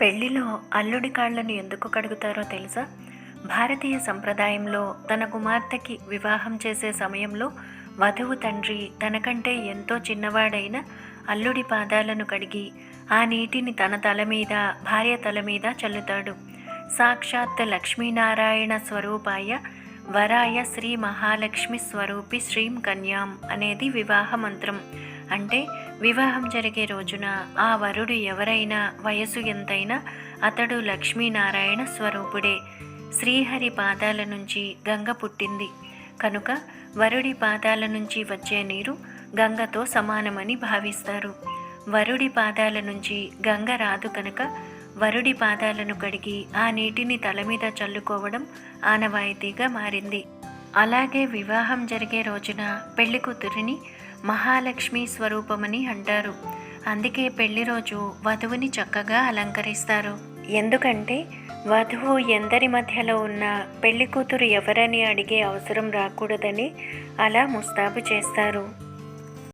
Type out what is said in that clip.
పెళ్ళిలో అల్లుడి కాళ్ళను ఎందుకు కడుగుతారో తెలుసా? భారతీయ సంప్రదాయంలో తన కుమార్తెకి వివాహం చేసే సమయంలో వధువు తండ్రి తనకంటే ఎంతో చిన్నవాడైన అల్లుడి పాదాలను కడిగి ఆ నీటిని తన తల మీద భార్య తల మీద చల్లుతాడు. సాక్షాత్ లక్ష్మీనారాయణ స్వరూపాయ వరాయ శ్రీ మహాలక్ష్మి స్వరూపి శ్రీం కన్యాం అనేది వివాహ మంత్రం. అంటే వివాహం జరిగే రోజున ఆ వరుడు ఎవరైనా వయసు ఎంతైనా అతడు లక్ష్మీనారాయణ స్వరూపుడే. శ్రీహరి పాదాల నుంచి గంగ పుట్టింది. కనుక వరుడి పాదాల నుంచి వచ్చే నీరు గంగతో సమానమని భావిస్తారు. వరుడి పాదాల నుంచి గంగ రాదు కనుక వరుడి పాదాలను కడిగి ఆ నీటిని తల మీద చల్లుకోవడం ఆనవాయితీగా మారింది. అలాగే వివాహం జరిగే రోజున పెళ్ళి కూతురిని మహాలక్ష్మి స్వరూపమని అంటారు. అందుకే పెళ్ళి రోజు వధువుని చక్కగా అలంకరిస్తారు. ఎందుకంటే వధువు ఎందరి మధ్యలో ఉన్న పెళ్ళి కూతురు ఎవరని అడిగే అవసరం రాకూడదని అలా ముస్తాబు చేస్తారు.